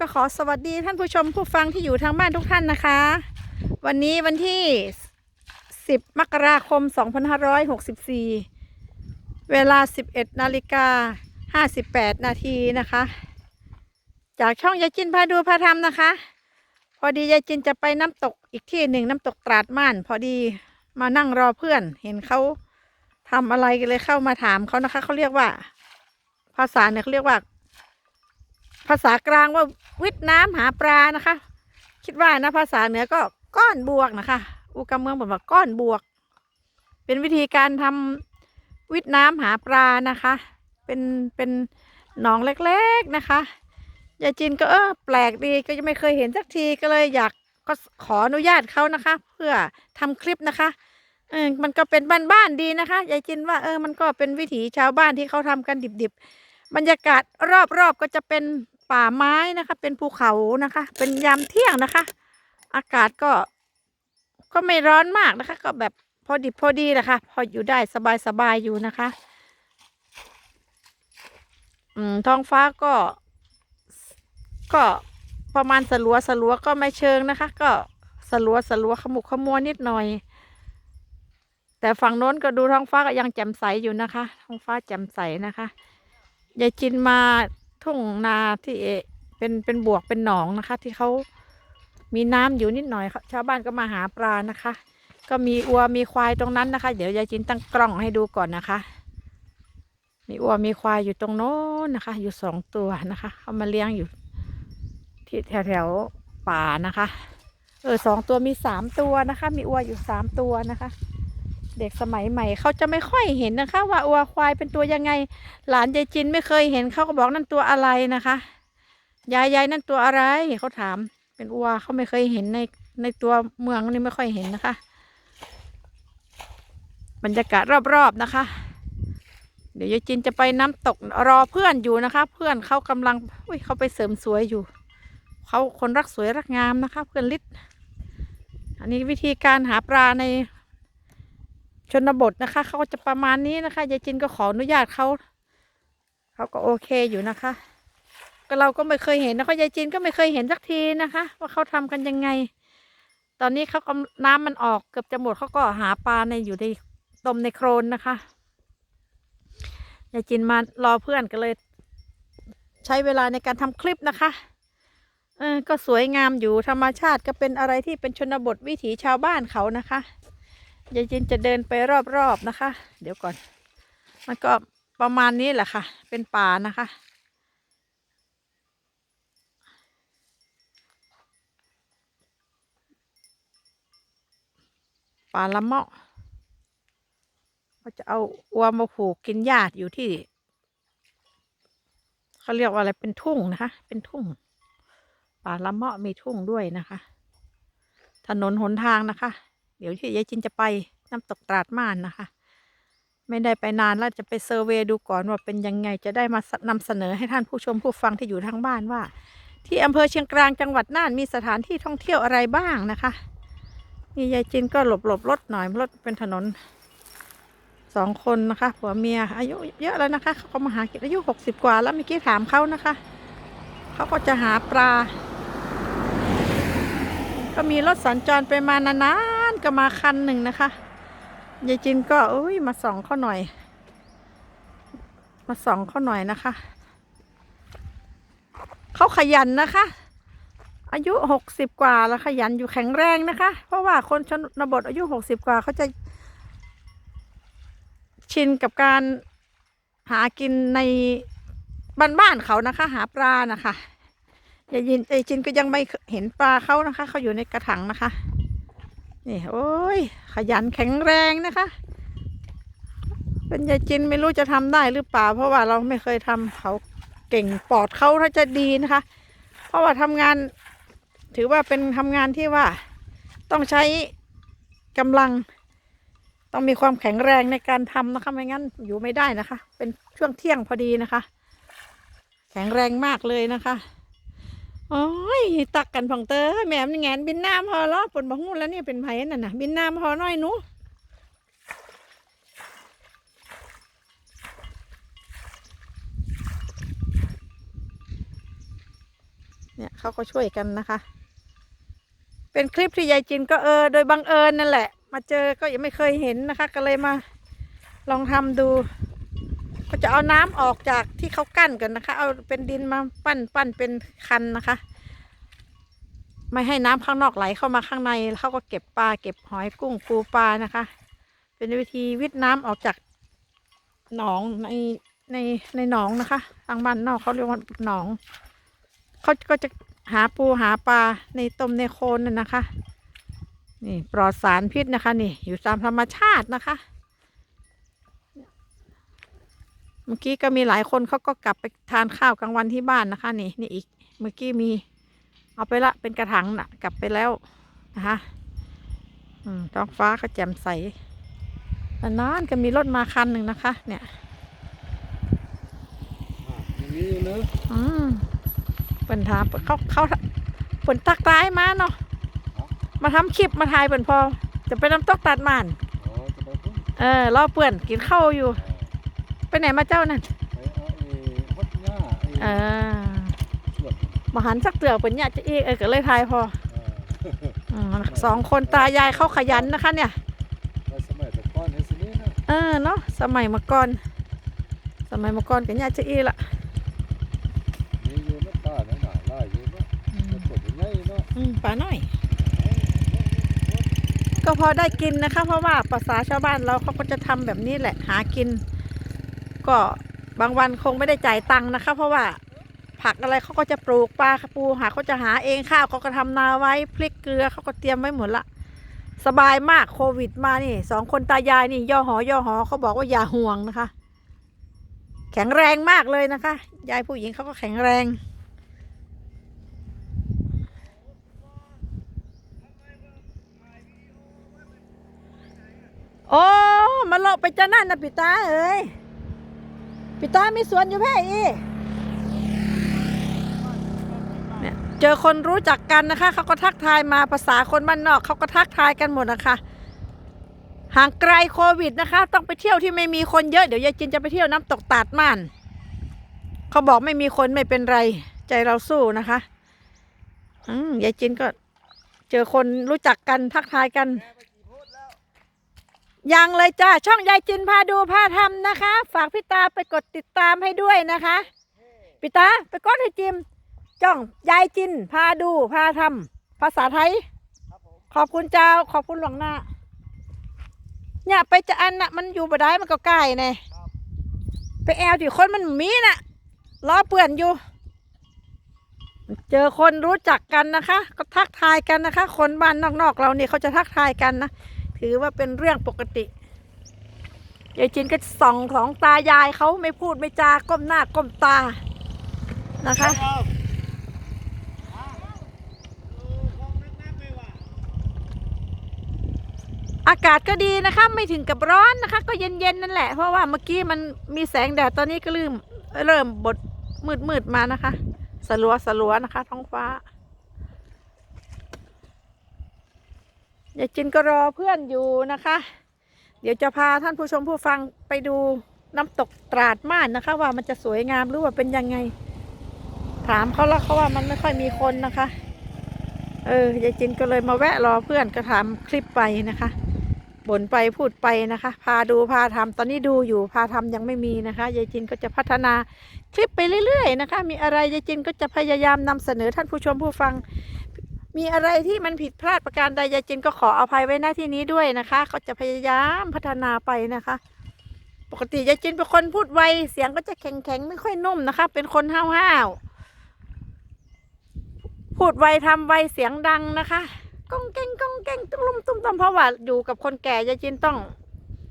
ก็ขอสวัสดีท่านผู้ชมผู้ฟังที่อยู่ทางบ้านทุกท่านนะคะ วันนี้วันที่ 10 มกราคม 2564 เวลา 11นาฬิกา58 นาทีนะคะ จากช่องยายจินพาดูพาทำนะคะ พอดียายจินจะไปน้ำตกอีกที่หนึ่งน้ำตกตราดม่าน พอดีมานั่งรอเพื่อน เห็นเขาทำอะไรกันเลยเข้ามาถามเขานะคะเขาเรียกว่า ภาษาเนี่ยเขาเรียกว่า ภาษากลางว่าวิทน้ำหาปลานะคะ คิดว่านะภาษาเหนือก็ก้อนบวกนะคะอูกำเมืองบอกว่าก้อนบวก เป็นวิธีการทำวิทน้ำหาปลานะคะ เป็นเป็นหนองเล็กๆนะคะยายจินก็เออแปลกดีก็ยังไม่เคยเห็นสักทีก็เลยอยากก็ขออนุญาตเขานะคะ เพื่อทำคลิปนะคะเออมันก็เป็นบ้านๆดีนะคะยายจินว่าเออมันก็เป็นวิถีชาวบ้านที่เขาทำกันดิบๆบรรยากาศรอบๆก็จะเป็น ป่าไม้นะคะ เป็นภูเขานะคะ เป็นยามเที่ยงนะคะ อากาศก็ ก็ไม่ร้อนมากนะคะ ก็แบบพอดิพอดีแหละค่ะ พออยู่ได้สบายๆอยู่นะคะ อืมท้องฟ้าก็ ก็ประมาณสลัวสลัวก็ไม่เชิงนะคะ ก็สลัวสลัวขมุกขมัวนิดหน่อย แต่ฝั่งโน้นก็ดูท้องฟ้าก็ยังแจ่มใสอยู่นะคะ ท้องฟ้าแจ่มใสนะคะยายจินมา ทุ่งนาที่เอเป็นเป็นบวกเป็นหนองนะคะ ที่เขามีน้ำอยู่นิดหน่อยชาวบ้านก็มาหาปลานะคะ ก็มีอัวมีควายตรงนั้นนะคะ เดี๋ยวยายจินตั้งกล้องให้ดูก่อนนะคะ มีอัวมีควายอยู่ตรงโน้นนะคะ อยู่สองตัวนะคะเขามาเลี้ยงอยู่ ที่แถวแถวๆป่านะคะ เออสองตัวมีสามตัวนะคะ มีอัวอยู่สามตัวนะคะ เด็กสมัยใหม่เขาจะไม่ค่อยเห็นนะคะ ว่าอัวควายเป็นตัวยังไง หลานยายจินไม่เคยเห็นเขาก็บอกนั่นตัวอะไรนะคะยายยายนั่นตัวอะไรเขาถาม เป็นอัวเขาไม่เคยเห็นในในตัวเมืองนี่ไม่ค่อยเห็นนะคะ บรรยากาศรอบๆนะคะ เดี๋ยวยายจินจะไปน้ำตกรอเพื่อนอยู่นะคะ เพื่อนเขากำลังอุ้ยเขาไปเสริมสวยอยู่เขาคนรักสวยรักงามนะคะ เพื่อนลิศอันนี้วิธีการหาปลาใน ชนบทนะคะเขาก็จะประมาณนี้นะคะยายจินก็ขออนุญาตเขาเขาก็โอเคอยู่นะคะ ก็เราก็ไม่เคยเห็นนะคะยายจินก็ไม่เคยเห็นสักทีนะคะ ว่าเขาทำกันยังไง ตอนนี้เขากำน้ำมันออกเกือบจะหมดเขาก็หาปลาในอยู่ในตมในโครนนะคะยายจินมารอเพื่อนก็เลย ใช้เวลาในการทำคลิปนะคะเออก็สวยงามอยู่ธรรมชาติก็เป็นอะไรที่เป็นชนบทวิถีชาวบ้านเขานะคะ ยายจินจะเดินไปรอบๆนะคะ เดี๋ยวก่อน มันก็ประมาณนี้แหละค่ะ เป็นป่านะคะ ป่าละเมาะก็จะเอาอัวมาผูกกินหญ้าอยู่ที่เขาเรียกว่าอะไรเป็นทุ่งนะคะ เป็นทุ่ง ป่าละเมาะมีทุ่งด้วยนะคะ ถนนหนทางนะคะ เดี๋ยวที่ยายจินจะไปน้ำตกตราดม่านนะคะ ไม่ได้ไปนานแล้วจะไปเซอร์เวดูก่อนว่าเป็นยังไงจะได้มานำเสนอให้ท่านผู้ชมผู้ฟังที่อยู่ทางบ้านว่า ที่อำเภอเชียงกลางจังหวัดน่านมีสถานที่ท่องเที่ยวอะไรบ้างนะคะนี่ยายจินก็หลบหลบรถหน่อยรถเป็นถนนสองคนนะคะผัวเมียอายุเยอะแล้วนะคะเขาก็มาหากินอายุหกสิบกว่าแล้วเมื่อกี้ถามเขานะคะเขาก็จะหาปลา ก็มีรถสัญจรไปมานานๆ ก็มาคันหนึ่งนะคะยายจินก็อ้ยมาส่องเขาหน่อย มาส่องเขาหน่อยนะคะเขาขยันนะคะ อายุหกสิบกว่าแล้วขยันอยู่แข็งแรงนะคะ เพราะว่าคนชนบทอายุหกสิบกว่าเขาจะ ชินกับการหากินในบ้านๆเขานะคะ หาปลานะคะยายจินยายจินก็ยังไม่เห็นปลาเขานะคะเขาอยู่ในกระถางนะคะ นี่โอ้ยขยันแข็งแรงนะคะเป็นยายจินไม่รู้จะทำได้หรือเปล่า เพราะว่าเราไม่เคยทำเขาเก่งปอดเขาถ้าจะดีนะคะ เพราะว่าทำงาน ถือว่าเป็นทำงานที่ว่าต้องใช้กำลัง ต้องมีความแข็งแรงในการทำนะคะไม่งั้นอยู่ไม่ได้นะคะ เป็นช่วงเที่ยงพอดีนะคะ แข็งแรงมากเลยนะคะ โอ้ยตักกันผ่องเตอแหม่มนแงนบินน้ำพอล้วปนบังหูแล้วเนี่ยเป็นไผ่นั่นน่ะ บินน้ำพอน่อยหนูเนี่ยเขาก็ช่วยกันนะคะ เป็นคลิปที่ยายจินก็เออ โดยบังเอิญนั่นแหละ มาเจอก็ยังไม่เคยเห็นนะคะ ก็เลยมาลองทำดู ก็จะเอาน้ำออกจากที่เขากั้นกันนะคะ เอาเป็นดินมาปั้นปั้นเป็นคันนะคะ ไม่ให้น้ำข้างนอกไหลเข้ามาข้างในแล้วเขาก็เก็บปลาเก็บหอยกุ้งปูปลานะคะ เป็นวิธีวิทย์น้ำออกจากหนองในในในหนองนะคะทางบ้านนอกเขาเรียกว่าหนองเขาก็จะหาปูหาปลาในต้มในโคลนน่ะนะคะ นี่ปลอดสารพิษนะคะ นี่อยู่ตามธรรมชาตินะคะ เมื่อกี้ก็มีหลายคนเขาก็กลับไปทานข้าวกลางวันที่บ้านนะคะ นี่นี่อีกเมื่อกี้มีเอาไปละเป็นกระถางน่ะ กลับไปแล้วนะคะอืมท้องฟ้าก็แจ่มใสนานๆก็มีรถมาคันหนึ่งนะคะ เนี่ยอย่างนี้อยู่เนอะอืมเปิ่นถามเปิ่นเขาเขาเปิ่นตักร้ายมาเนาะมาทำคลิปมาถ่ายเปิ่นพอ จะไปน้ำตกตัดหมานอ๋อจะไปพุ่งเออรอเปื่อนกินข้าวอยู่ ไปไหนมาเจ้านั่นไปเอาไอ้ฮอดหญ้าไอ้เออสวดมาหันสักเตือเปิ่นเนี่ยจะอีกเออก็เลยถ่ายพอเอออืมสองคนตายายเขาขยันนะคะเนี่ยไปสมัยแต่ก่อนเฮ็ดสินี้นะเออเนาะสมัยเมื่อก่อน สมัยเมื่อก่อนกับเนี่ยจะอีละมีอยู่ในป่าในหนาหลายอยู่เนาะแต่ปวดใหญ่เนาะอืมปลาหน่อย ก็พอได้กินนะคะ เพราะว่าภาษาชาวบ้านเราเขาก็จะทำแบบนี้แหละหากิน ก็บางวันคงไม่ได้จ่ายตังค์นะคะ เพราะว่าผักอะไรเขาก็จะปลูกปลาปูหาเขาจะหาเองข้าวเขาก็ทำนาไว้พริกเกลือเขาก็เตรียมไว้หมดละ สบายมากโควิดมานี่สองคนตายายนี่ย่อหอย่อหอเขาบอกว่าอย่าห่วงนะคะ แข็งแรงมากเลยนะคะ ยายผู้หญิงเขาก็แข็งแรงโอ้มาโลกไปจะนั่นนะปิตาเอ้ย ปิตามีสวนอยู่แพ่อีเนี่ยเจอคนรู้จักกันนะคะ เขาก็ทักทายมาภาษาคนบ้านนอก เขาก็ทักทายกันหมดนะคะ ห่างไกลโควิดนะคะ ต้องไปเที่ยวที่ไม่มีคนเยอะ เดี๋ยวยายจินจะไปเที่ยวน้ำตกตาดม่าน เขาบอกไม่มีคนไม่เป็นไร ใจเราสู้นะคะ อืมยายจินก็ เจอคนรู้จักกันทักทายกัน ยังเลยจ้าช่องยายจินพาดูพาทำนะคะ ฝากพี่ตาไปกดติดตามให้ด้วยนะคะพี่ตาไปกดให้จิมจ้องยายจินพาดูพาทำภาษาไทยขอบคุณเจ้าขอบคุณหลวงหน้าเนี่ยไปจะอันน่ะมันอยู่บ่ได้มันก็ใกล้ไงไปแอลที่คนมันมีน่ะล้อเปื่อนอยู่ เจอคนรู้จักกันนะคะ ก็ทักทายกันนะคะ คนบ้านนอกๆเราเนี่ยเขาจะทักทายกันนะ ถือว่าเป็นเรื่องปกติยายจินก็ส่องของตายายเขาไม่พูดไม่จาก้มหน้าก้มตานะคะ อากาศก็ดีนะคะ ไม่ถึงกับร้อนนะคะ ก็เย็นๆนั่นแหละ เพราะว่าเมื่อกี้มันมีแสงแดดตอนนี้ก็เริ่มเริ่มบดมืดๆมานะคะ สลัวสลัวนะคะ ท้องฟ้า ยายจินก็รอเพื่อนอยู่นะคะ เดี๋ยวจะพาท่านผู้ชมผู้ฟังไปดูน้ำตกตราดม่านนะคะ ว่ามันจะสวยงามหรือว่าเป็นยังไง ถามเขาแล้วเขาว่ามันไม่ค่อยมีคนนะคะ เออยายจินก็เลยมาแวะรอเพื่อนก็ถามคลิปไปนะคะบ่นไปพูดไปนะคะ พาดูพาทำตอนนี้ดูอยู่พาทำยังไม่มีนะคะยายจินก็จะพัฒนาคลิปไปเรื่อยๆนะคะ มีอะไรยายจินก็จะพยายามนำเสนอท่านผู้ชมผู้ฟัง มีอะไรที่มันผิดพลาดประการใดยายจินก็ขออภัยไว้หน้าที่นี้ด้วยนะคะก็จะพยายามพัฒนาไปนะคะ ปกติยายจินเป็นคนพูดไวเสียงก็จะแข็งๆไม่ค่อยนุ่มนะคะ เป็นคนห้าวๆพูดไวทำไวเสียงดังนะคะก้องเก้งก้องเก้งตุ้มลุ่มตุ้มเพราะว่าอยู่กับคนแก่ยายจินต้อง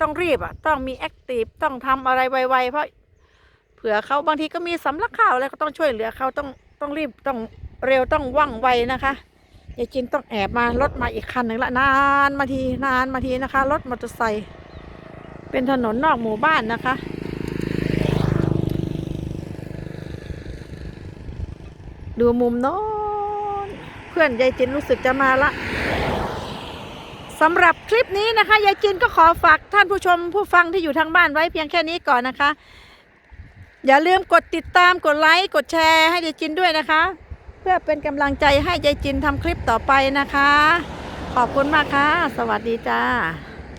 ต้องรีบอะ ต้องมีแอคทีฟต้องทำอะไรไวๆเพราะเผื่อเขาบางทีก็มีสำลักข่าวอะไรก็ต้องช่วยเหลือเขาต้องต้องรีบต้องเร็วต้องว่องไวนะคะ ยายจินต้องแอบมารถมาอีกคันหนึ่งละนานมาทีนานมาทีนะคะรถมอเตอร์ไซค์เป็นถนนนอกหมู่บ้านนะคะดูมุมโน้นเพื่อนยายจินรู้สึกจะมาละสำหรับคลิปนี้นะคะยายจินก็ขอฝากท่านผู้ชมผู้ฟังที่อยู่ทางบ้านไว้เพียงแค่นี้ก่อนนะคะ อย่าลืมกดติดตามกดไลค์กดแชร์ให้ยายจินด้วยนะคะ พื่อเป็นกำลังใจให้ยายจินทำคลิปต่อไปนะคะ ขอบคุณมากค่ะ สวัสดีจ้า